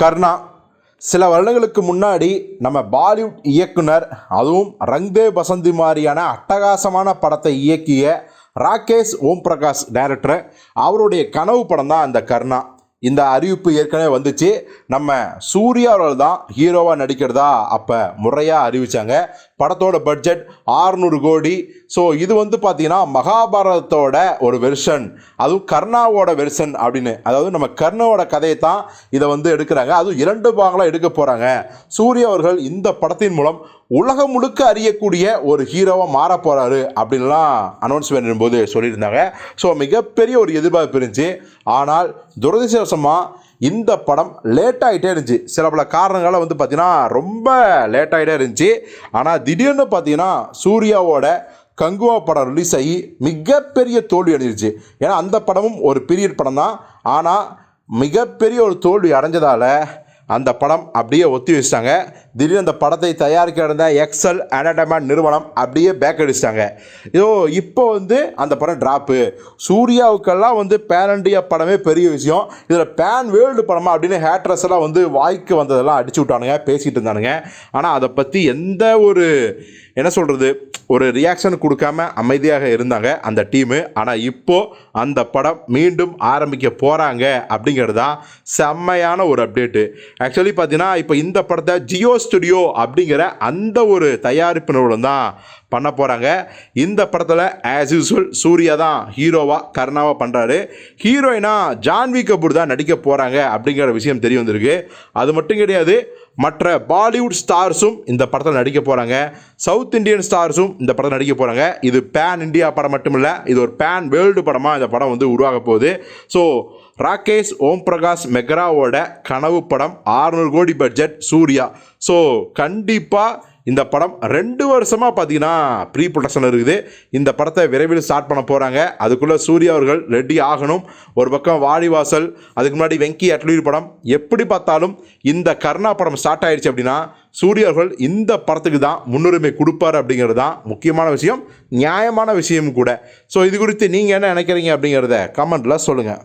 கர்ணா சில வருடங்களுக்கு முன்னாடி நம்ம பாலிவுட் இயக்குனர் அதுவும் ரங்தே பசந்தி மாதிரியான அட்டகாசமான படத்தை இயக்கிய ராகேஷ் ஓம் பிரகாஷ் டைரக்டர் அவருடைய கனவு படம் தான் அந்த கர்ணா. இந்த அறிவிப்பு ஏற்கனவே வந்துச்சு. நம்ம சூர்யாவில் தான் ஹீரோவாக நடிக்கிறதா அப்போ முறையாக அறிவித்தாங்க படத்தோட பட்ஜெட் 600 கோடி. ஸோ இது வந்து பார்த்திங்கன்னா மகாபாரதத்தோட ஒரு வெர்ஷன் அதுவும் கர்ணாவோட வெர்ஷன் அப்படின்னு. அதாவது நம்ம கர்ணாவோட கதையை தான் இதை வந்து எடுக்கிறாங்க. அதுவும் இரண்டு பாகங்களாக எடுக்க போகிறாங்க சூர்யா அவர்கள் இந்த படத்தின் மூலம் உலகம் முழுக்க அறியக்கூடிய ஒரு ஹீரோவாக மாற போகிறாரு அப்படின்லாம் அனௌன்ஸ்மெண்ட் போது சொல்லியிருந்தாங்க. ஸோ மிகப்பெரிய ஒரு எதிர்பார்ப்பு இருந்துச்சு. ஆனால் துரதிருஷ்டவசமாக இந்த படம் லேட் ஆகிட்டே இருந்துச்சு. சில பல காரணங்களால் வந்து பார்த்திங்கன்னா ரொம்ப லேட் ஆகிட்டே இருந்துச்சு. ஆனால் திடீர்னு பார்த்தீங்கன்னா சூர்யாவோட கங்குவா படம் ரிலீஸ் ஆகி மிகப்பெரிய தோல்வி அடைஞ்சிருச்சு. ஏன்னா அந்த படமும் ஒரு பீரியட் படம் தான். ஆனால் மிகப்பெரிய ஒரு தோல்வி அடைஞ்சதால் அந்த படம் அப்படியே ஒத்தி வச்சிட்டாங்க. திடீர்னு அந்த படத்தை தயாரிக்க இருந்த எக்ஸல் என்டர்டைன்மெண்ட் நிறுவனம் அப்படியே பேக் அடிச்சிட்டாங்க. இதோ இப்போ வந்து அந்த படம் ட்ராப்பு சூர்யாவுக்கெல்லாம் வந்து பேன் இண்டியா படமே பெரிய விஷயம். இதில் பேன் வேர்ல்டு படமா அப்படின்னு ஹேட்ரஸ் எல்லாம் வந்து வாய்க்கு வந்ததெல்லாம் அடிச்சு விட்டானுங்க பேசிகிட்டு இருந்தானுங்க. ஆனால் அதை பற்றி எந்த ஒரு என்ன சொல்கிறது ஒரு ரியாக்ஷன் கொடுக்காம அமைதியாக இருந்தாங்க அந்த டீமு ஆனால் இப்போது அந்த படம் மீண்டும் ஆரம்பிக்க போகிறாங்க அப்படிங்கிறது தான் செம்மையான ஒரு அப்டேட்டு ஆக்சுவலி பார்த்தீங்கன்னா இப்போ இந்த படத்தை ஜியோ ஸ்டுடியோ அப்படிங்கிற அந்த ஒரு தயாரிப்பு நிறுவனம் தான் பண்ண போகிறாங்க இந்த படத்தில் ஆஸ் யூஸ்வல் சூர்யா தான் ஹீரோவாக கர்ணாவாக பண்ணுறாரு ஹீரோயினா ஜான்வி கபூர் தான் நடிக்க போகிறாங்க அப்படிங்கிற விஷயம் தெரிய வந்திருக்கு. அது மட்டும் கிடையாது மற்ற பாலிவுட் ஸ்டார்ஸும் இந்த படத்தில் நடிக்க போகிறாங்க சவுத் இந்தியன் ஸ்டார்ஸும் இந்த படத்தில் நடிக்க போகிறாங்க இது பேன் இந்தியா படம் மட்டும் இல்லை இது ஒரு பேன் வேர்ல்டு படமாக இந்த படம் வந்து உருவாக போகுது. ஸோ ராகேஷ் ஓம் பிரகாஷ் மெக்ராவோட கனவு படம் 600 கோடி பட்ஜெட் சூர்யா. ஸோ கண்டிப்பாக இந்த படம் ரெண்டு வருஷமாக பார்த்தீங்கன்னா ப்ரீ ப்ரொடக்ஷன் இருக்குது. இந்த படத்தை விரைவில் ஸ்டார்ட் பண்ண போகிறாங்க அதுக்குள்ளே சூர்யா அவர்கள் ரெடி ஆகணும். ஒரு பக்கம் வாடிவாசல் அதுக்கு முன்னாடி வெங்கி அட்லூர் படம். எப்படி பார்த்தாலும் இந்த கர்ணா படம் ஸ்டார்ட் ஆயிடுச்சு அப்படின்னா சூரியர்கள் அவர்கள் இந்த படத்துக்கு தான் முன்னுரிமை கொடுப்பாரு அப்படிங்கிறது தான் முக்கியமான விஷயம் நியாயமான விஷயமும் கூட. ஸோ இது குறித்து நீங்கள் என்ன நினைக்கிறீங்க அப்படிங்கிறத கமெண்ட்டில் சொல்லுங்கள்